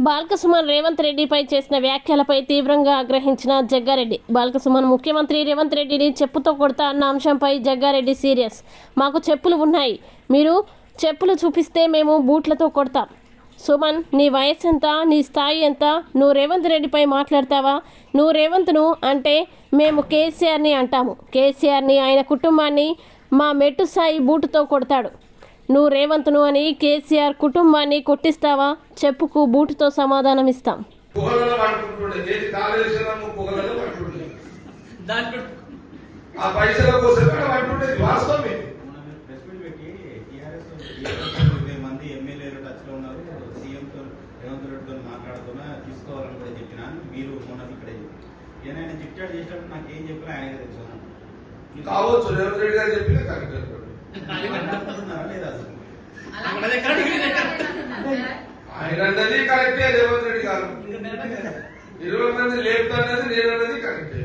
బాల్కసుమన్ రేవంత్ రెడ్డిపై చేసిన వ్యాఖ్యలపై తీవ్రంగా ఆగ్రహించిన జగ్గారెడ్డి. బాల్కసుమన్ ముఖ్యమంత్రి రేవంత్ రెడ్డిని చెప్పుతో కొడతా అన్న అంశంపై జగ్గారెడ్డి సీరియస్. మాకు చెప్పులు ఉన్నాయి. మీరు చెప్పులు చూపిస్తే మేము బూట్లతో కొడతాం. సుమన్ నీ వయసు ఎంత? నీ స్థాయి ఎంత? నువ్వు రేవంత్ రెడ్డిపై మాట్లాడతావా? నువ్వు రేవంత్ను అంటే మేము కేసీఆర్ని అంటాము. కేసీఆర్ని ఆయన కుటుంబాన్ని మా మెట్టు స్థాయి బూటుతో కొడతాడు. నువ్వు రేవంత్ను అని కేసీఆర్ కుటుంబాన్ని కొట్టిస్తావా? చెప్పుకు బూటుతో సమాధానం ఇస్తాం పొగలలో పట్టుకుంటుండే. ఏది కాళేశ్వరము పొగలలో పట్టుకుంటుండే. దాని ఆ పైసల కోసం పట్టుకుంటేది వాస్తవమే ప్రెస్ మీట్ పెట్టి టీఆర్ఎస్ ఇరవై మంది ఎమ్మెల్యేలు టచ్లో ఉన్నారు సీఎం తో రేవంత్ రెడ్డితో మాట్లాడుతున్నా తీసుకోవాలని కూడా చెప్పినా మీరు మొన్న ఇక్కడే చెప్పారు ఆయన చిట్టాడు చేసినప్పుడు నాకు ఏం చెప్పినా ఆయనకే తెలుసు కావచ్చు రేవంత్ రెడ్డి గారు చెప్పింది కరెక్ట్. ఆయన అన్నది కరెక్టే రేవంత్ రెడ్డి గారు ఇరవై మంది లేపుతున్నది నేను అన్నది కరెక్టే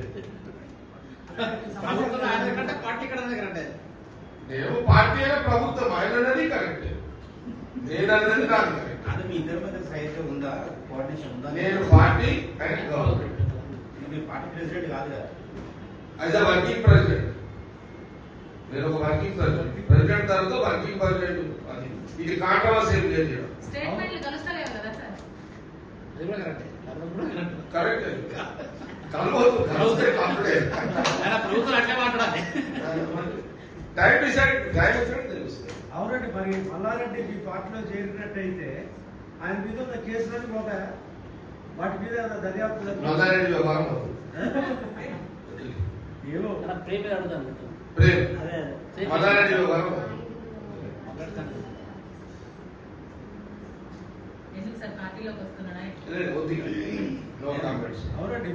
ప్రభుత్వం పార్టీ నేను పార్టీ అయినా ప్రభుత్వం ఆయన అన్నది కరెక్టే నేను అన్నది కాదు అది మీ ఇద్దరి మధ్య సైతే ఉందా కోఆర్డినేషన్ ఉందా నేను పార్టీ ఆయన గవర్నమెంట్ పార్టీ ప్రెసిడెంట్ కాదు కదా. యాజ్ అ వర్కింగ్ ప్రెసిడెంట్ నేను ఒక వర్కింగ్ ప్రెసిడెంట్. ప్రెసిడెంట్ తర్వాత వర్కింగ్ ప్రెసిడెంట్. అది ఇది కాంట్రవర్సీ ఏం లేదు కూడా కరెక్టే. కూడా కలవద్దు కాంప్లికేట్ ప్రభుత్వం అట్లే మాట్లాడాలి. టైం డిసైడ్ టైం తెలుస్తుంది అవునండి మరి మల్లారెడ్డి మీ పార్టీలో చేరినట్టయితే ఆయన మీద ఉన్న కేసులన్నీ పోతాయా వాటి మీద దర్యాప్తు? మల్లారెడ్డి వ్యవహారం. ఏమో. అలా ప్రేమ అడుగుతాను. ప్రేమ్. No comments. అవునండి?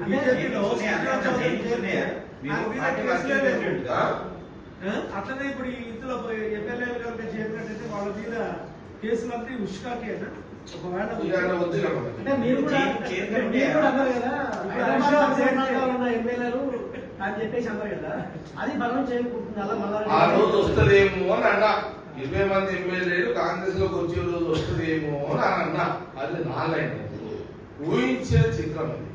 అట్లనే ఇప్పుడు ఈ ఇందులో ఎమ్మెల్యేలు కనుక చేరినట్టయితే వాళ్ళ మీద ఉష్కాకేనా వద్దు ఇక మనకి. అంటే మీరు కూడా చే- చేరినట్టే. మీరు కూడా అన్నారు కదా ఎమ్మెల్యేలు అని చెప్పేసి అన్నారు కదా. అది బలం చేయకుంటుంది అలా ఆ రోజు మళ్ళా వస్తుందేమో అని అన్నా. ఇరవై మంది ఎమ్మెల్యేలు కాంగ్రెస్లోకి వచ్చే రోజు వస్తుందేమో అని అని అన్నా. అది నా లైన్ ఊహించే చిత్రం అది.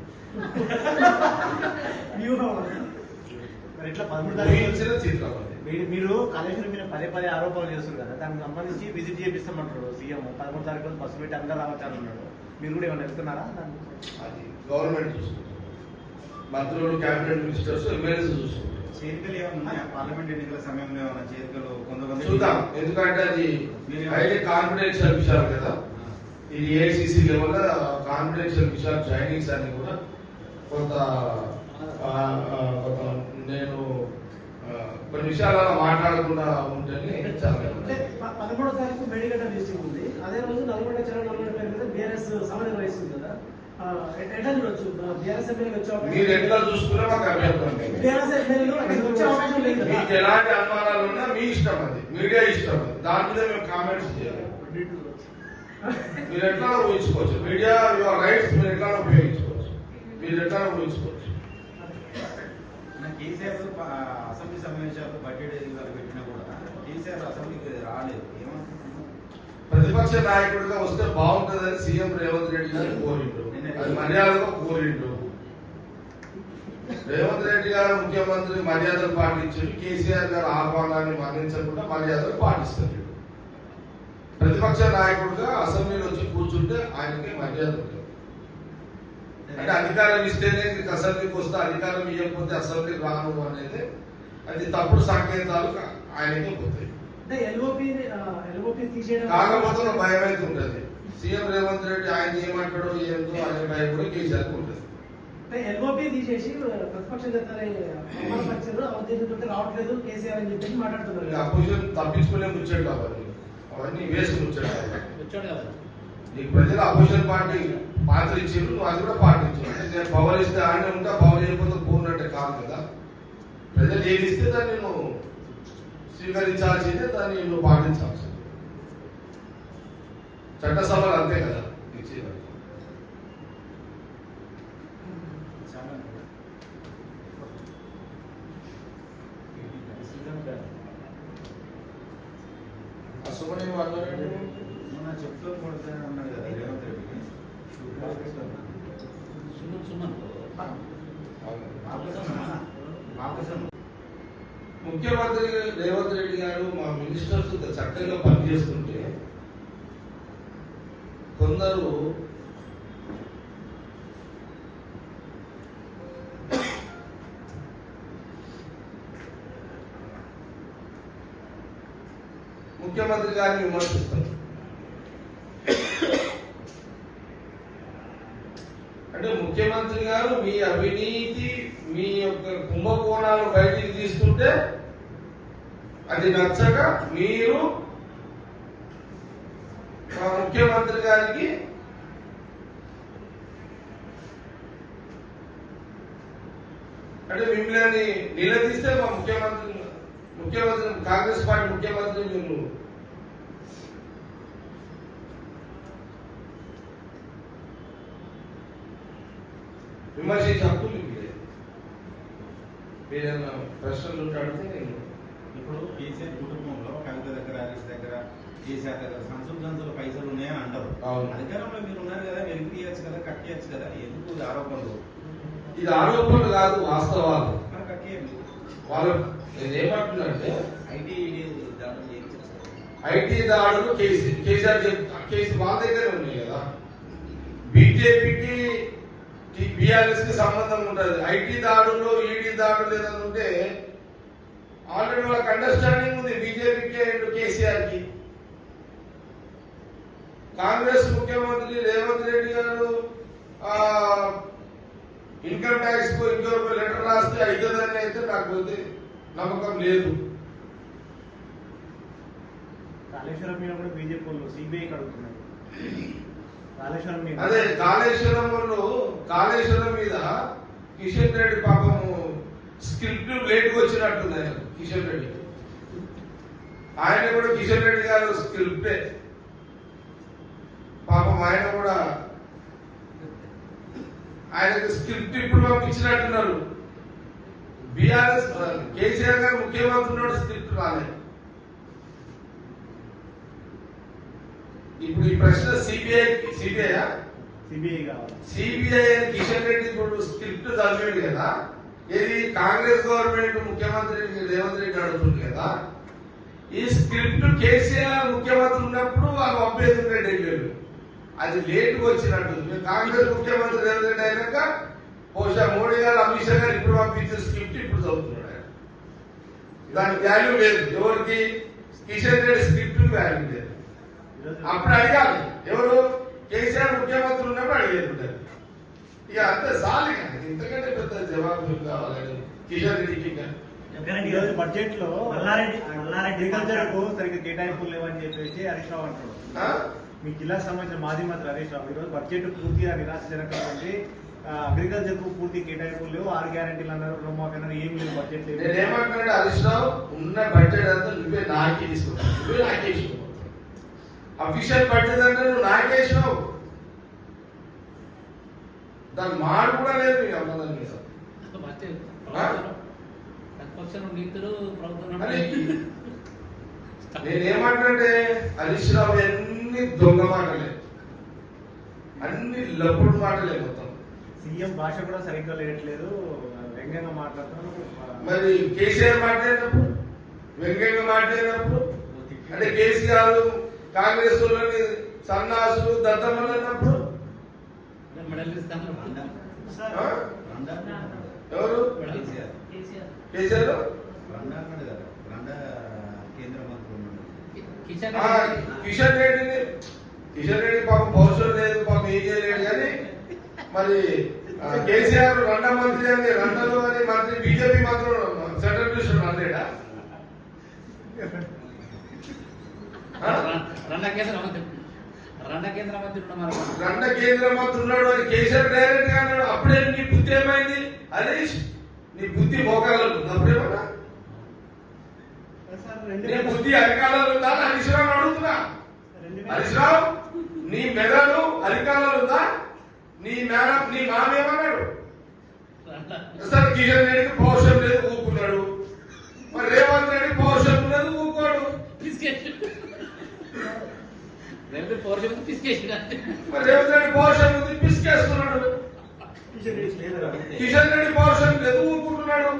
ఊహించిన చిత్రం మీరు మీరు కాళేశ్వరం మీద పదే పదే ఆరోపణలు చేస్తారు కదా దానికి సంబంధించి విజిట్ చేపిస్తామంటారు సీఎం. పదమూడు తారీఖు బస్సు పెట్టి అందరూ రావచ్చాను అన్నాడు మీరు కూడా ఏమైనా వెళ్తున్నారా? దాన్ని అది గవర్నమెంట్ చూసుకుంటుంది మంత్రులు క్యాబినెట్ మినిస్టర్స్ ఎమ్మెల్యేస్ చూసుకుంటారు చేరికలు ఏమైనా ఉన్నాయా? పార్లమెంట్ ఎన్నికల సమయంలో ఏమైనా చేరికలు కొంతమంది? చూద్దాం. ఎందుకంటే అది హైలీ కాన్ఫిడెన్షియల్ విషయాలు కదా. ఇది ఏఐసిసి లెవెల్ కాన్ఫిడెన్షియల్ విషయాలు జాయినింగ్స్ అన్ని కూడా కొంత నేను కొన్ని విషయాలు అలా మాట్లాడకుండా ప- పదమూడో తారీఖు మేడిగడ్డ డిస్ట్రిక్ట్ ఉంది. అదే రోజు నల్గొండ చెరువు నల్గొండ మీద బీఆర్ఎస్ సమన్వయం వహిస్తుంది కదా. మీరు ఎట్లా చూసుకున్నా మాకు అభ్యంతరం మీకు ఎలాంటి అనుమానాలు ఉన్నా మీ ఇష్టం అది. మీడియా ఇష్టం అది. దాని మీద మేము కామెంట్స్ చేయాలి. మీరు ఎట్లా ఊహించుకోవచ్చు? మీడియా యువర్ రైట్స్ మీరు ఎట్లా ఉపయోగించుకోవచ్చు? మీరు ఎట్లా ఊహించుకోవచ్చు? కేసీఆర్ అసెంబ్లీ సమావేశాలు బడ్జెట్ ఎన్నికలు పెట్టినా కూడా కేసీఆర్ అసెంబ్లీకి రాలేదు. ప్రతిపక్ష నాయకుడిగా వస్తే బాగుంటుందని సీఎం రేవంత్ రెడ్డి గారు కోరిండు. అది మర్యాదగా కోరిండు. రేవంత్ రెడ్డి గారు ముఖ్యమంత్రి మర్యాదలు పాటించారు. కేసీఆర్ గారు ఆహ్వానాన్ని మన్నించకుండా మర్యాదలు పాటిస్తారు ప్రతిపక్ష నాయకుడిగా అసెంబ్లీలో వచ్చి కూర్చుంటే ఆయనకి మర్యాద ఉంటుంది. అంటే అధికారం ఇస్తేనే నీకు అసెంబ్లీకి వస్తే అధికారం ఇవ్వకపోతే అసెంబ్లీకి రాను అనేది అది తప్పుడు సంకేతాలు ఆయనకే పోతాయి. అంటే ఎల్ఓపి ఎల్ఓపి తీసేయడం కాకపోతే ఒక భయం అయితే ఉంటుంది సీఎం రేవంత్ రెడ్డి ఆయన ఏమంటాడో ఏందో అనే భయం కూడా కేసీఆర్ ఉంటుంది. అంటే ఎల్ఓపి తీసేసి ప్రతిపక్ష రావట్లేదు కేసీఆర్ అని చెప్పేసి మాట్లాడుతున్నారు. తప్పించుకునే ముచ్చట అవన్నీ అవన్నీ వేస్ట్ ముచ్చట వచ్చాడు కదా నీకు ప్రజలు అపోజిషన్ పార్టీ పాత్ర ఇచ్చారు నువ్వు అది కూడా పాటించావు అంటే నేను పవర్ ఇస్తే ఆయన ఉంటా పవర్ ఇవ్వకపోతే పూర్ణంటే కాదు కదా. ప్రజలు ఏది ఇస్తే దాన్ని నువ్వు స్వీకరించాల్సిందే దాన్ని నువ్వు పాటించాల్సిందే. చట్టసభలు అంతే కదా ఇచ్చేది చాలా అసలు వాళ్ళు మొన్న చెప్తూ కొడతాను అన్నాడు కదా రేవంత్ రెడ్డికి మాకోసం ముఖ్యమంత్రి రేవంత్ రెడ్డి గారు మా మినిస్టర్స్ చక్కగా పనిచేస్తుంటే కొందరు ముఖ్యమంత్రి గారిని విమర్శిస్తారు. అంటే ముఖ్యమంత్రి గారు మీ అవినీతి మీ యొక్క కుంభకోణాలు బయటికి తీసుకుంటే అది నచ్చక మీరు మా ముఖ్యమంత్రి గారికి అంటే మిమ్మల్ని నిలదీస్తే మా ముఖ్యమంత్రి ముఖ్యమంత్రి కాంగ్రెస్ పార్టీ ముఖ్యమంత్రి మీరు. విమర్శించే హక్కు మీరేమన్నా ప్రశ్నలు అడిగితే నేను ఇప్పుడు కేసీఆర్ కుటుంబంలో కవిత దగ్గర హరీష్ దగ్గర కేసీఆర్ దగ్గర సంచులు సంచులు పైసలు ఉన్నాయని అంటారు. అధికారంలో మీరు ఉన్నారు కదా మీరు ఇవ్వచ్చు కదా కట్టియచ్చు కదా ఎందుకు ఈ ఆరోపణలు? ఇది ఆరోపణలు కాదు వాస్తవాలు. వాళ్ళు నేను ఏమంటున్నానంటే ఐటీ ఐటీ దాడులు కేసీ కేసీఆర్ కేసు వాళ్ళ దగ్గర ఉన్నాయి కదా. బీజేపీకి బిఆర్ఎస్కి సంబంధం ఉంటుంది. ఐటీ దాడులు ఈడీ దాడులు ఏదైనా ఉంటే ఆల్రెడీ వాళ్ళకి అండర్స్టాండింగ్ ఉంది బీజేపీకి అండ్ కేసీఆర్కి. కాంగ్రెస్ ముఖ్యమంత్రి రేవంత్ రెడ్డి గారు ఇన్కమ్ ట్యాక్స్కు ఇంకొక లెటర్ రాస్తే అవుతుందని అయితే నాకు నమ్మకం లేదు. కాళేశ్వరం మీద కూడా బీజేపీ వాళ్ళు సిబిఐకి అడుగుతున్నారు. అదే కాళేశ్వరం కాళేశ్వరం మీద కిషన్ రెడ్డి పాపము స్క్రిప్ట్ లేట్ వచ్చినట్టుంది ఆయన కిషన్ రెడ్డి. ఆయన కూడా కిషన్ రెడ్డి గారు స్క్రిప్టే పాపం ఆయన కూడా ఆయనకు స్క్రిప్ట్ ఇప్పుడు పంపించినట్టున్నారు. బీఆర్ఎస్ కేసీఆర్ గారు ముఖ్యమంత్రి స్క్రిప్ట్ రాలేదు. ఇప్పుడు ఈ ప్రశ్న సిబిఐ సిబిఐ సిబిఐ కావాలి. సిబిఐ కిషన్ రెడ్డి ఇప్పుడు స్క్రిప్ట్ చదివాడు కదా. ఇది కాంగ్రెస్ గవర్నమెంట్ ముఖ్యమంత్రి రేవంత్ రెడ్డి అడుగుతుంది కదా. ఈ స్క్రిప్ట్ కేసీఆర్ ముఖ్యమంత్రి ఉన్నప్పుడు వాళ్ళు పంపేది ఉండే ఢిల్లీలో అది లేట్గా వచ్చినట్టు కాంగ్రెస్ ముఖ్యమంత్రి రేవంత్ రెడ్డి అయినాక బహుశా మోడీ గారు అమిత్ షా గారు ఇప్పుడు పంపించిన స్క్రిప్ట్ ఇప్పుడు చదువుతున్నాడు. దానికి వాల్యూ లేదు. ఎవరికి? కిషన్ రెడ్డి స్క్రిప్ట్ వాల్యూ లేదు. అప్పుడు అడగాలి ఎవరు? కేసీఆర్ ముఖ్యమంత్రి ఉన్నప్పుడు అడిగేది ఇక అంతే సాలి ఇంతకంటే పెద్ద జవాబు కావాలని కిషన్ రెడ్డికి. ఈరోజు బడ్జెట్లో మల్లారెడ్డి- అగ్రికల్చర్కు సరిగ్గా కేటాయింపులు లేవని చెప్పేసి హరీష్ రావు అంటారు. ఆ? మీ జిల్లాకు సంబంధించిన మాజీ మంత్రి హరీష్ రావు ఈరోజు బడ్జెట్ పూర్తిగా నిరాశజనకంగా ఉంది. అగ్రికల్చర్కు పూర్తి కేటాయింపులు లేవు. ఆరు గ్యారెంటీలు అన్నారు రుణమాఫీ అన్నారు. ఏం లేవు బడ్జెట్ లేదు. నేనేమంటున్నాడు హరీష్ రావు ఉన్న బడ్జెట్ అంతా నువ్వే నాకే తీసుకుంటావు. నువ్వే నాకేసినావు అఫీషియల్ బడ్జెట్ అంటే నువ్వు నాకేసినావు దాని మాడు కూడా లేదు నీ అమ్మదాని మీద. నేనేమంటే హరీష్ రావు అన్ని దొంగ మాటలే. అన్ని లప్పుడు మాటలే మొత్తం. సీఎం భాష కూడా సరిగ్గా లేట్లేదు. వ్యంగ్యంగా మాట్లాడుతున్నారు. మరి కేసీఆర్ మాట్లాడినప్పుడు? వెంకయ్య మాట్లాడినప్పుడు? అంటే కేసీఆర్ కాంగ్రెస్ వాళ్ళని సన్నాసులు అన్నప్పుడు ఆ? ఎవరు? కేసీఆర్. మంత్రి కిషన్ రెడ్డిని కిషన్ రెడ్డి పాపం పౌరుషం లేదు పాపం ఏం చేయలేడు కానీ మరి కేసీఆర్ రెండ మంత్రి అని రెండలు అని మంత్రి బీజేపీ మంత్రులు రండ కేంద్ర మంత్రి రండ కేంద్ర మంత్రి ఉన్న మరి రండ కేంద్ర మంత్రి ఉన్నాడు అని కేసీఆర్ డైరెక్ట్గా అన్నాడు. అప్పుడే నీ బుద్ధి ఏమైంది? హరీష్ నీ బుద్ధి మోకాలలో ఉంది? నీ బుద్ధి అధికారాలు ఉందా? హరీష్ రావు అడుగుతున్నా. హరీష్ రావు నీ మెదడు అధికారాలు ఉందా? నీ మేడం నీ మామేమన్నాడు సార్ కిషన్ రెడ్డికి పౌరుషం లేదు. రేవంత్ పౌరుషం పిసికేసినాడు రేవంత్ రెడ్డి పౌరుషం ఉంది పిసికేస్తున్నాడు. కిషన్ రెడ్డి పౌరుషం లేదు ఊరుకుంటున్నాడు?